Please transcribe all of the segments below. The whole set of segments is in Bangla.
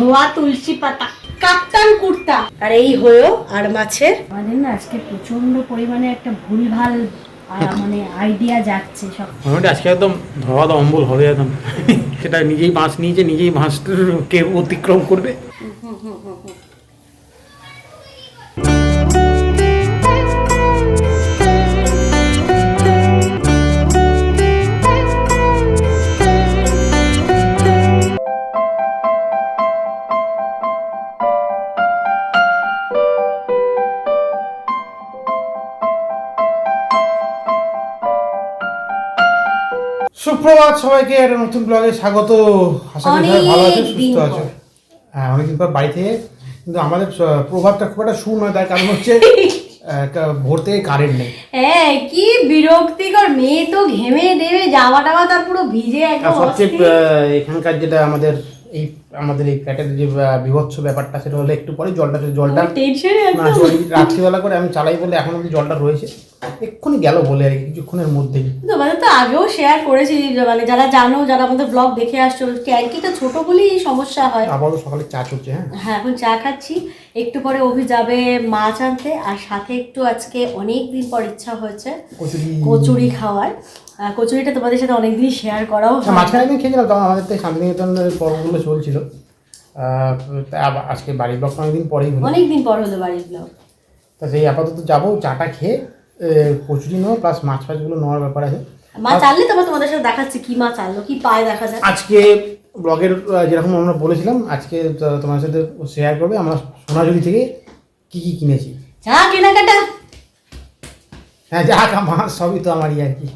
ধোয়া তুলসী পাতা কাপ্তান কুর্তা। আর এই হয়েও আর মাছের। মানে না আজকে প্রচণ্ড পরিমাণে একটা ভুলভাল মানে আইডিয়া যাচ্ছে সব। মোটামুটি আজকে একদম ধোয়া তো অম্বল হবে একদম। সেটা নিজেই মাছ নিয়েছে নিজেই মাছকে অতিক্রম করবে। সবাইকে একটা নতুন ব্লগে স্বাগত। আশা করি সবাই ভালো আছো সুস্থ আছো হ্যাঁ অনেকদিন পর বাড়িতে কিন্তু আমাদের প্রভাবটা খুব একটা শু নয় তার কারণ হচ্ছে ভোর থেকে কারেন্ট নেই। হ্যাঁ কি বিরক্তিকর মেয়ে তো ঘেমে দেবে জামা টামা তার পুরো ভিজে একদম সবচেয়ে আহ, এখানকার যেটা আমাদের এই আমাদের এই ফ্ল্যাটের যে বিভৎস ব্যাপারটা সেটা হলো একটু পরে জলটা জলটা রাত্রিবেলা করে আমি চালাই বলে এখন অব্দি জলটা রয়েছে। এক্ষুনি গেল বলে আর কিছুক্ষণের মধ্যেই তোমাদের তো আগেও শেয়ার করেছি মানে যারা জানো যারা আমাদের ব্লগ দেখে আসছো ট্যাঙ্কিটা ছোট বলেই এই সমস্যা হয়। আবারও সকালে চা চলছে হ্যাঁ। হ্যাঁ এখন চা খাচ্ছি। একটু পরে অভি যাবে মাছ আনতে আর সাথে একটু আজকে অনেক দিন পর ইচ্ছা হয়েছে কচুরি খাওয়ার। কচুরিটা তোমাদের সাথে অনেকদিন শেয়ার করাও মাঝখানে একদিন খেয়েছিলাম তখন আমাদের তো শান্তিনিকেতনের পর্বগুলো চলছিল। আজকে বাড়ির ব্লগ অনেকদিন পরেই হলো। অনেকদিন পর হলো বাড়ির ব্লগ তা সেই আপাতত যাব চাটা খেয়ে কচুরি নেব প্লাস মাছ ফাছগুলো নেওয়ার ব্যাপার আছে। মাছ আনলে তোমার তোমাদের সাথে দেখাচ্ছি কি মাছ আনলো কি পায় দেখা যায়। আজকে ব্লগের যেরকম আমরা বলেছিলাম আজকে তোমার সাথে শেয়ার করবে আমরা সোনাঝুরি থেকে কি কি কিনেছি। যা কেনাকাটা। হ্যাঁ যা কা মাছ সবই তো আমারই আর কি।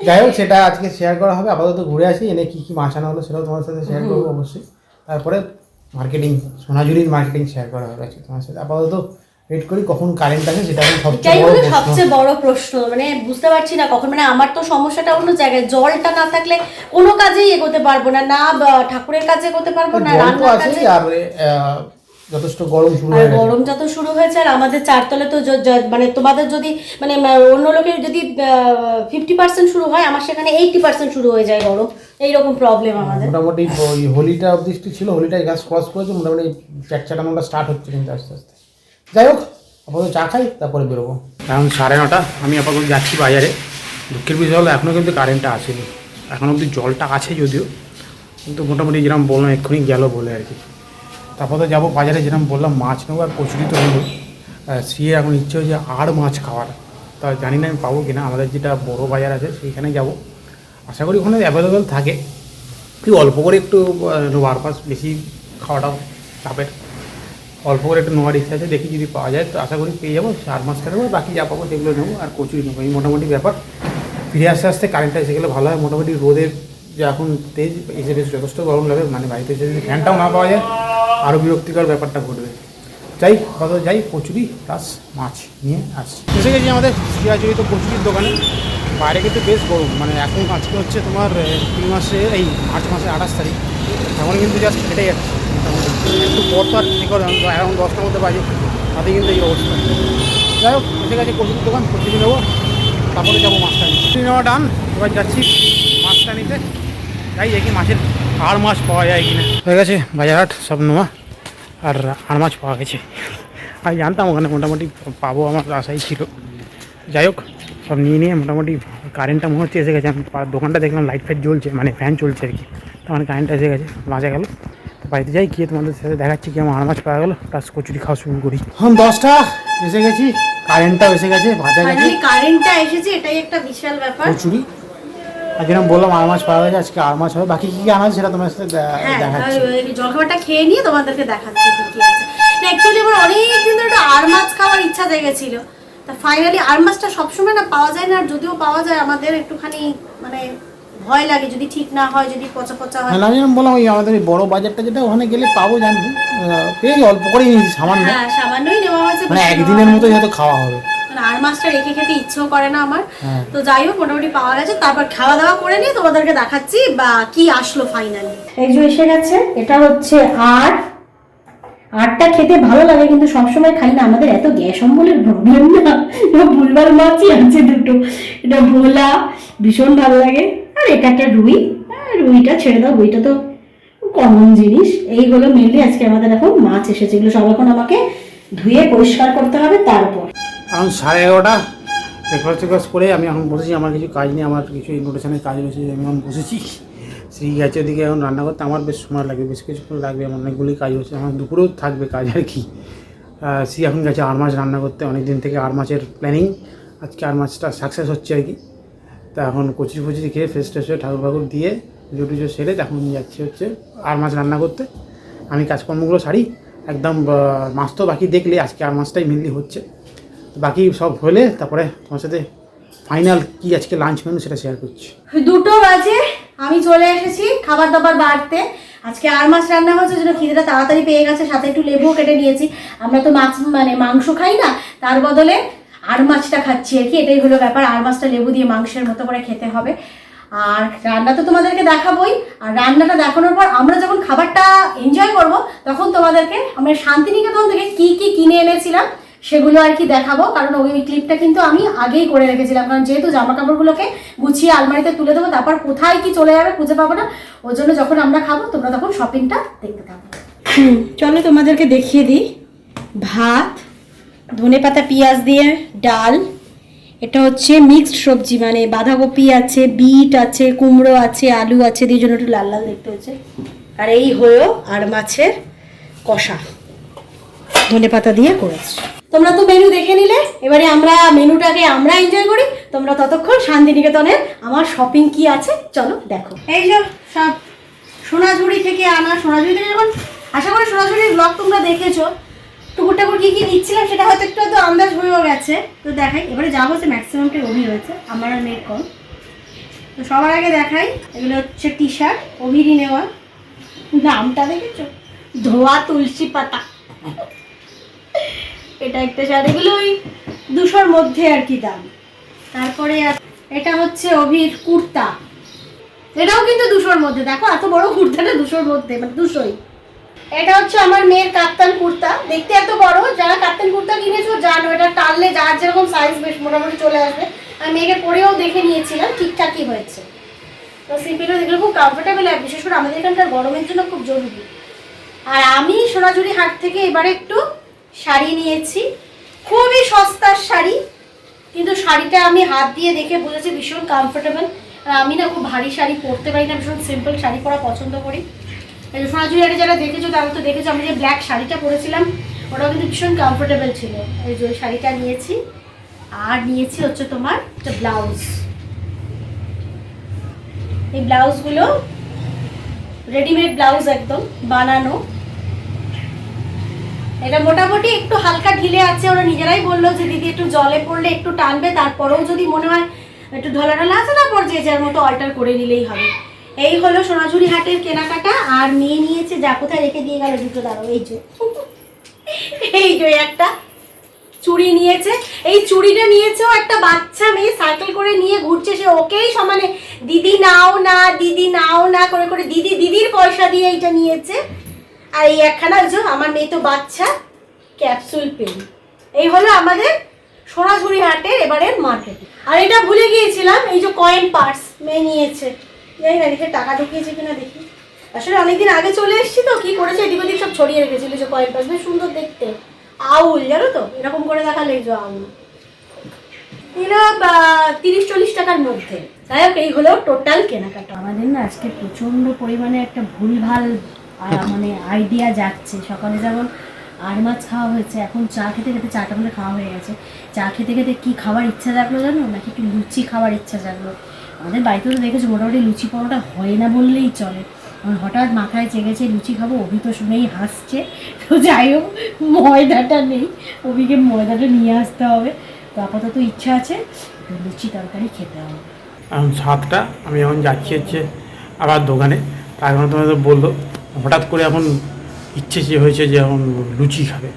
যাই হোক সেটা আজকে শেয়ার করা হবে। আপাতত ঘুরে আসি এনে কী কী মাছ আনা হলো সেটাও তোমার সাথে শেয়ার করব অবশ্যই। তারপরে মার্কেটিং সোনাঝুরির মার্কেটিং শেয়ার করা হবে আজকে তোমার সাথে। আপাতত ওয়েট করি কখন কারেন্ট আসে সেটা সবচেয়ে বড় প্রশ্ন। সবচেয়ে বড় প্রশ্ন। মানে বুঝতে পারছি না কখন মানে আমার তো সমস্যাটা অন্য জায়গায়। জলটা না থাকলে কোনো কাজেই এগোতে পারব না। না ঠাকুরের কাজে এগোতে পারব না রান্নার কাজে আর যথেষ্ট গরম শুরু আর হয়ে গেছে। গরম যত শুরু হয়েছে আর আমাদের চারতলে তো মানে তোমাদের যদি মানে অন্য লোকের যদি ফিফটি পার্সেন্ট শুরু হয় আমার সেখানে এইটটি পার্সেন্ট শুরু হয়ে যায় গরম। এইরকম প্রবলেম আমাদের। মোটামুটি ওই হোলিটা অবধি ছিল হোলিটা গাছ ক্রস করেছে মোটামুটি চ্যাট চাটানোটা স্টার্ট হচ্ছে কিন্তু আস্তে আস্তে। যাই হোক আপাতত চা খাই তারপরে বেরোবো। এখন সাড়ে নটা আমি আপাতত যাচ্ছি বাজারে। দুঃখের বিষয় হলো এখনও কিন্তু কারেন্টটা আসেনি। এখন অবধি জলটা আছে যদিও কিন্তু মোটামুটি যেরকম বললাম এক্ষুনি গেল বলে আর কি। তারপরে যাব বাজারে, যেরকম বললাম, মাছ নেব আর কচুরি তো হলো সিয়ে এখন ইচ্ছে হচ্ছে আর মাছ খাওয়ার। তা জানি না আমি পাবো কিনা, আমাদের যেটা বড় বাজার আছে সেইখানে যাব। আশা করি ওখানে অ্যাভেলেবেল থাকে। কি অল্প করে একটু নোয়ার পাস বেশি খাওয়াটাও চাপের। অল্প করে একটু নেওয়ার ইচ্ছা আছে, দেখি যদি পাওয়া যায়। তো আশা করি পেয়ে যাব, চার মাস কাটাবো বাকি যা পাবো সেগুলো নেব আর কচুরি নেব। এই মোটামুটি ব্যাপার। ফিরে আসতে আসতে কারেন্টটা এসে গেলে ভালো হয়। মোটামুটি রোদের যে এখন তেজ, এসে বেশ যথেষ্ট গরম লাগে। মানে বাড়িতে এসে যদি ফ্যানটাও না পাওয়া যায় আরও বিরক্তিকর ব্যাপারটা ঘটবে। যাই কত যাই কচুরি প্লাস মাছ নিয়ে আসছি। এসে গেছি আমাদের চিরাচরিত কচুরির দোকানে। বাইরে কিন্তু বেশ গরম মানে এখন আজকে হচ্ছে তোমার তিন মাসে, এই মার্চ মাসে আঠাশ তারিখ। এখন কিন্তু জাস্ট ফেটে যাচ্ছে একটু পর তো আর কী করে এখন দশটার মধ্যে বাজে তাতে কিন্তু এই অবস্থা। যাই হোক, এসে গেছে কচুরির দোকান, কচুরি নেব, তারপরে যাব মাছটা নিতে। নেওয়া ডান এবার যাচ্ছি মাছটা নিতে। যাই দেখি মাছের আর মাছ পাওয়া যায় কিনা? হয়ে গেছে বাজারহাট সব নেওয়া আর আর মাছ পাওয়া গেছে। আমি জানতাম ওখানে মোটামুটি পাবো আমার আশাই ছিল। যাই হোক সব নিয়ে নিয়ে মোটামুটি কারেন্টটা মনে হচ্ছে এসে গেছে। আমি দোকানটা দেখলাম লাইট ফাইট জ্বলছে মানে ফ্যান চলছে আর কি। তার মানে কারেন্টটা এসে গেছে বাজা গেল। তো বাড়িতে যাই গিয়ে তোমাদের সাথে দেখাচ্ছি কি আমার আর মাছ পাওয়া গেলো। প্লাস কচুরি খাওয়া শুরু করি। এখন দশটা এসে গেছি কারেন্টটাও এসে গেছে ভাজা গেছে। কারেন্টটা এসেছে এটাই একটা বিশাল ব্যাপার। কচুরি? আর যেরকম বললাম আর মাছ পাওয়া গেছে আজকে আর মাছ হবে। বাকি কী কী আনা আছে সেটা তোমার সাথে হ্যাঁ দেখাচ্ছি। জলখাবারটা খেয়ে নিয়ে তোমাদেরকে দেখাচ্ছি কি আছে। না অ্যাকচুয়ালি আমার অনেক দিন ধরে একটা আর মাছ খাওয়ার ইচ্ছা জেগেছিল। তা ফাইনালি আর মাছটা সবসময় না পাওয়া যায় না আর যদিও পাওয়া যায় আমাদের একটুখানি মানে ভয় লাগে যদি ঠিক না হয় যদি পচা পচা হয়। হ্যাঁ আমি বললাম ওই আমাদের বড় বাজারটা যেটা ওখানে গেলে পাবো জানি। পেয়ে অল্প করেই নিয়েছি সামান্য। হ্যাঁ সামান্যই নেওয়া হয়েছে মানে একদিনের মতোই হয়তো খাওয়া হবে। আর মাছটা রেখে খেতে ইচ্ছেও করে না আমার। হ্যাঁ। তো যাই হোক মোটামুটি পাওয়া গেছে। তারপর খাওয়া দাওয়া করে নিয়ে তোমাদেরকে দেখাচ্ছি বা কি আসলো ফাইনালি এই যে এসে গেছে এটা হচ্ছে আর আটটা খেতে ভালো লাগে কিন্তু সবসময় খাই না। আমাদের এত গ্যাস অম্বলের প্রবলেম না। ভুলবার মাছই আছে দুটো। এটা ভোলা ভীষণ ভালো লাগে। আর এটা একটা রুই। আর রুইটা ছেড়ে দাও রুইটা তো কমন জিনিস। এইগুলো মেনলি আজকে আমাদের এখন মাছ এসেছে। এগুলো সব এখন আমাকে ধুয়ে পরিষ্কার করতে হবে তারপর। এখন সাড়ে এগারোটা। ব্রেকফাস্ট টেকফাস্ট করে আমি এখন বসেছি, আমার কিছু কাজ নেই, আমার কিছু ইনভিটেশনের কাজ রয়েছে, আমি এখন বসেছি। শ্রী গেছে ওদিকে এখন রান্না করতে, আমার বেশ সময় লাগবে, বেশ কিছুক্ষণ লাগবে, আমার অনেকগুলি কাজ হচ্ছে আমার দুপুরেও থাকবে কাজ আর কি। শ্রী এখন গেছে আর মাছ রান্না করতে অনেক দিন থেকে আর মাছের প্ল্যানিং আজকে আর মাছটা সাকসেস হচ্ছে আর কি। তা এখন কচি ফচি খেয়ে ফ্রেশ ট্রেশ হয়ে ঠাকুর ফাকুর দিয়ে পুজো সেরে তখন যাচ্ছি হচ্ছে আর মাছ রান্না করতে। আমি কাজকর্মগুলো সারি, একদম মাছ তো বাকি দেখলে আজকে আর মাছটাই মেনলি হচ্ছে। বাকি সব হলে তারপরে তোমার সাথে ফাইনাল কি আজকে লাঞ্চ মেনু সেটা শেয়ার করছি। দুটো বাজে, আমি চলে এসেছি খাবার দাবার বাড়তে। আজকে আর মাছ রান্না হচ্ছে জন্য খিদেটা তাড়াতাড়ি পেয়ে গেছে, সাথে একটু লেবুও কেটে নিয়েছি। আমরা তো মাছ মানে মাংস খাই না, তার বদলে আর মাছটা খাচ্ছি আর কি, এটাই হলো ব্যাপার। আর মাছটা লেবু দিয়ে মাংসের মতো করে খেতে হবে। আর রান্না তো তোমাদেরকে দেখাবোই। আর রান্নাটা দেখানোর পর আমরা যখন খাবারটা এনজয় করব, তখন তোমাদেরকে আমরা শান্তিনিকেতন থেকে কি কি কিনে এনেছিলাম সেগুলো আর কি দেখাবো, কারণ ওই ক্লিপটা কিন্তু আমি আগেই করে রেখেছিলাম। কারণ যেহেতু জামা কাপড়গুলোকে গুছিয়ে আলমারিতে তুলে দেবো, তারপর কোথায় কি চলে যাবে খুঁজে পাবো না, ওর জন্য যখন আমরা খাব, তোমরা তখন শপিংটা দেখতে থাকো। হুম, চলো তোমাদেরকে দেখিয়ে দিই। ভাত, ধনে পাতা, পেঁয়াজ দিয়ে ডাল, এটা হচ্ছে মিক্সড সবজি মানে বাঁধাকপি আছে, বিট আছে, কুমড়ো আছে, আলু আছে দিয়ে জন্য একটু লাল লাল দেখতে হচ্ছে আর এই হলো আর মাছের কষা, ধনে পাতা দিয়ে করেছি। তোমরা তো মেনু দেখে নিলে। এবারে আমরা মেনুটাকে আমরা এনজয় করি। তোমরা ততক্ষণ শান্তিনিকেতনের আমার শপিং কি আছে, চলো দেখো। এই যে সব সোনাঝুরি থেকে আনা সোনাঝুরি থেকে যখন আশা করি সোনাঝুরির ব্লগ তোমরা দেখেছ। টুকুর টাকুর কী কী নিচ্ছিলাম সেটা হয়তো একটু হয়তো আন্দাজ হয়েও গেছে। তো দেখাই। এবারে যা হচ্ছে ম্যাক্সিমামটাই অভি রয়েছে আমার আর মেয়ের কম। তো সবার আগে দেখাই। এগুলো হচ্ছে টি শার্ট অভিরই নেওয়া। নামটা দেখেছ? ধোয়া তুলসী পাতা। এটা একটা শাড়ি। এগুলো ওই দুশোর মধ্যে আর কি দাম। তারপরে এটা হচ্ছে অভির কুর্তা। এটাও কিন্তু দুশোর মধ্যে। দেখো, এত বড় কুর্তাটা দুশোর মধ্যে মানে দুশোই। এটা হচ্ছে আমার মেয়ের কাপ্তান কুর্তা। দেখতে এত বড়, যারা কাপ্তান কুর্তা কিনেছো জানো, এটা টানলে যার যেরকম সাইজ বেশ মোটামুটি চলে আসবে। আর মেয়েকে পরেও দেখে নিয়েছিলাম, ঠিকঠাকই হয়েছে। তো সিম্পলও দেখলে খুব কমফোর্টেবল আর বিশেষ করে আমাদের এখানকার গরমের জন্য খুব জরুরি। আর আমি সোনাঝুরি হাট থেকে এবারে একটু শাড়ি নিয়েছি। খুবই সস্তার শাড়ি, কিন্তু শাড়িটা আমি হাত দিয়ে দেখে বুঝেছি ভীষণ কমফোর্টেবল আর আমি না খুব ভারী শাড়ি পরতে পারি না, ভীষণ সিম্পল শাড়ি পরা পছন্দ করি। এই যে সোনাঝুরি হাটে যারা দেখেছ, তারা তো দেখেছ, আমি যে ব্ল্যাক শাড়িটা পরেছিলাম, ওটাও কিন্তু ভীষণ কমফোর্টেবল ছিল। এই যে শাড়িটা নিয়েছি, আর নিয়েছি হচ্ছে তোমার একটা ব্লাউজ এই ব্লাউজগুলো রেডিমেড ব্লাউজ একদম, বানানো। এটা মোটামুটি একটু হালকা ঢিলে আছে, ওরা নিজেরাই বলল যে, দিদি, একটু জলে পড়লে একটু টানবে, তারপরেও যদি মনে হয় একটু ঢলা ঢলা আছে, তারপর যে যার মতো অল্টার করে নিলেই হবে। এই হলো সোনাঝুরি হাটের কেনাকাটা, আর নিয়ে নিয়েছে, যা কোথায় রেখে দিয়ে গেল দুটো দাঁড়ো, এই যে। এই যে একটা চুড়ি নিয়েছে, এই চুড়িটা নিয়েছেও একটা বাচ্চা মেয়ে সাইকেল করে নিয়ে ঘুরছে, সে ওকেই সমানে, দিদি, নাও না, দিদি, নাও না, করে করে, দিদি, দিদির পয়সা দিয়ে এইটা নিয়েছে। আর এই একখানা ওই আমার মেয়ে তো বাচ্চা ক্যাপসুল পেন এই হলো আমাদের সোনাঝুরি হাটের এবারের মার্কেট আর এটা ভুলে গিয়েছিলাম, এই যে কয়েন পার্স মেয়ে নিয়েছে। জানি না, দেখে টাকা ঢুকিয়েছে কিনা দেখি। আসলে অনেকদিন আগে চলে এসেছি তো, কী করেছে, এদিক ওদিক সব ছড়িয়ে রেখেছিল যে কয়েন পার্স বেশ সুন্দর দেখতে। আউল, জানো তো? এরকম করে দেখালে এই যে আউল। এরা তিরিশ চল্লিশ টাকার মধ্যে। যাই হোক, এই হলো টোটাল কেনাকাটা। আমাদের না আজকে প্রচণ্ড পরিমাণে একটা ভুলভাল মানে আইডিয়া যাচ্ছে। সকালে যেমন আর মাছ খাওয়া হয়েছে, এখন চা খেতে খেতে চাটা মধ্যে খাওয়া হয়ে গেছে। চা খেতে খেতে কি খাবার ইচ্ছা জাগলো জানো? নাকি একটু লুচি খাওয়ার ইচ্ছা জাগলো? আমাদের বাড়িতে তো দেখেছ, মোটামুটি লুচি পরোটা হয় না বললেই চলে। আমার হঠাৎ মাথায় চেগেছে লুচি খাব, অভি তো শুনেই হাসছে। তো যাই হোক, ময়দাটা নেই। অভিকে ময়দাটা নিয়ে আসতে হবে। তো আপাতত ইচ্ছা আছে, লুচি তরকারি খেতে হবে। সাতটা আমি এখন যাচ্ছি হচ্ছে আবার দোকানে। তার তোমাদের বলল হঠাৎ করে এখন ইচ্ছে যে হয়েছে যে এখন লুচি খাবে।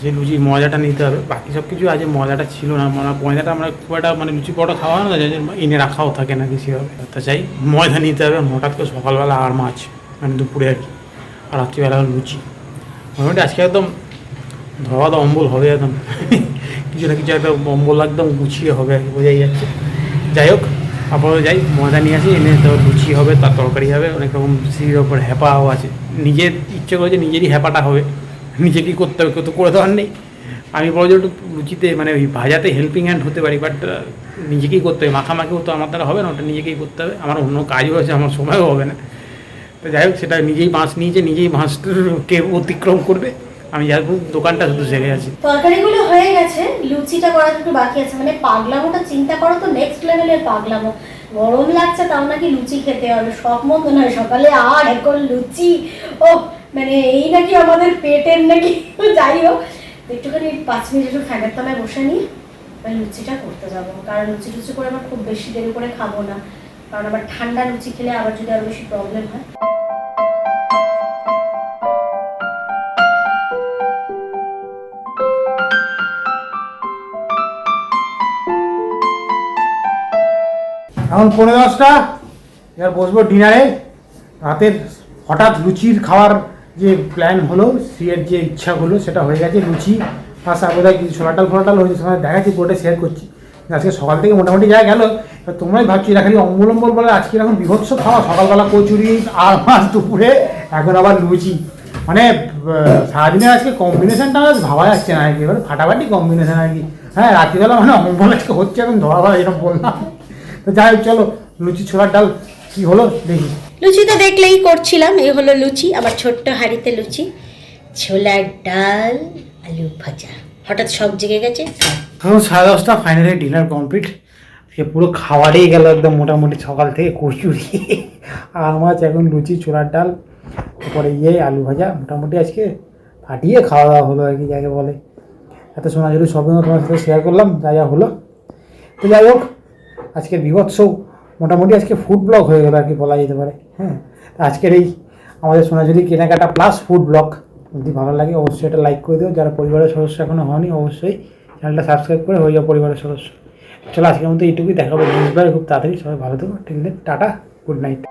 সেই লুচির মজাটা নিতে হবে। বাকি সব কিছু আছে, মজাটা ছিল না। মানে ময়দাটা আমরা খুব একটা মানে লুচি পরোটা খাওয়া হয় না এনে রাখাও থাকে না কিছু হবে তা চাই ময়দা নিতে হবে। হঠাৎ করে সকালবেলা আর মাছ মানে দুপুরে আর কি। আর রাত্রিবেলা লুচি। মোটামুটি আজকে একদম ধরা তো অম্বল হবে একদম। কিছু না কিছু একটা অম্বল একদম গুছিয়ে হবে বোঝাই যাচ্ছে। যাই হোক আপাতত যাই, ময়দা নিয়ে আসি, এনে তো লুচি হবে, তার তরকারি হবে, অনেক রকম সির ওপর হ্যাপাও আছে। নিজের ইচ্ছে করে যে নিজেরই হ্যাপাটা হবে নিজেকেই করতে হবে কেউ তো করে দেওয়ার নেই। আমি বড় একটু লুচিতে মানে ওই ভাজাতে হেল্পিং হ্যান্ড হতে পারি বাট নিজেকেই করতে হবে। মাখামাখিও তো আমার দ্বারা হবে না, ওটা নিজেকেই করতে হবে। আমার অন্য কাজও আছে, আমার সময়ও হবে না। তো যাই হোক, সেটা নিজেই বাঁশ নিয়েছে, নিজেই বাঁশকে অতিক্রম করবে। আমি হোক, দোকানটা শুধু সেরে আছি। তরকারিগুলো হয়ে গেছে, লুচিটা করা একটু বাকি আছে। মানে পাগলামোটা চিন্তা করো তো নেক্সট লেভেলের পাগলামো। গরম লাগছে, তাও নাকি লুচি খেতে হবে। সব মতো নয়, সকালে আর এখন লুচি। ও মানে এই নাকি আমাদের পেটের নাকি, যাই হোক। একটুখানি পাঁচ মিনিট একটু ফ্যানের তলায় বসে নিয়ে এবার লুচিটা করতে যাব। কারণ লুচি টুচি করে আমার খুব বেশি দেরি করে খাব না। কারণ আবার ঠান্ডা লুচি খেলে আবার যদি আরও বেশি প্রবলেম হয়। এখন পনেরো দশটা, এবার বসবো ডিনারে। রাতের হঠাৎ লুচির খাওয়ার যে প্ল্যান হলো, সিয়ের যে ইচ্ছা হলো সেটা হয়ে গেছে লুচি তার সাথে বোধহয় কিছু ছোলাটাল ফোলাটাল হয়েছে সময় দেখাচ্ছি বোর্ডে শেয়ার করছি। আজকে সকাল থেকে মোটামুটি যা গেল তোমরাই ভাবছি এরা খালি অম্বলম্বল বলে আজকে এখন বিভৎস খাওয়া, সকালবেলা কচুরি আর মাছ দুপুরে, এখন আবার লুচি। মানে সারাদিনের আজকে কম্বিনেশনটা ভাবা যাচ্ছে না আর কি, এবার ফাটাফাটি কম্বিনেশন আর কি। হ্যাঁ রাত্রিবেলা মানে অম্বল আজকে হচ্ছে এখন ধরা এরকম বললাম। তো যাই হোক চলো লুচি ছোলার ডাল কি হলো দেখি। লুচি তো দেখলেই করছিলাম এই হলো লুচি আমার ছোট্ট হাঁড়িতে লুচি। ছোলার ডাল আলু ভাজা। হঠাৎ সব জেগে গেছে এখন সাড়ে দশটা ফাইনালি ডিনার কমপ্লিট সে পুরো খাওয়ারেই গেল একদম মোটামুটি সকাল থেকে কচুরি। আর মাছ এখন লুচি ছোলার ডাল তারপরে ইয়ে আলু ভাজা। মোটামুটি আজকে ফাটিয়ে খাওয়া দাওয়া হলো আর কি যাকে বলে। এত সোনাঝুরি সবই তোমার সাথে শেয়ার করলাম যা যা হলো। তো যাই হোক আজকের বিভৎস, মোটামুটি আজকে ফুড ব্লক হয়ে গেলো আর কি বলা যেতে পারে হ্যাঁ? আজকের এই আমাদের সোনাঝুরি কেনাকাটা প্লাস ফুড ব্লক যদি ভালো লাগে অবশ্যই এটা লাইক করে দিও। যারা পরিবারের সদস্য এখনও হয়নি, অবশ্যই চ্যানেলটা সাবস্ক্রাইব করে হয়ে যাও পরিবারের সদস্য। চলো আজকের মতো এইটুকুই, দেখাবো নেক্সট খুব তাড়াতাড়ি। সবাই ভালো থাকো আছে? Tata good night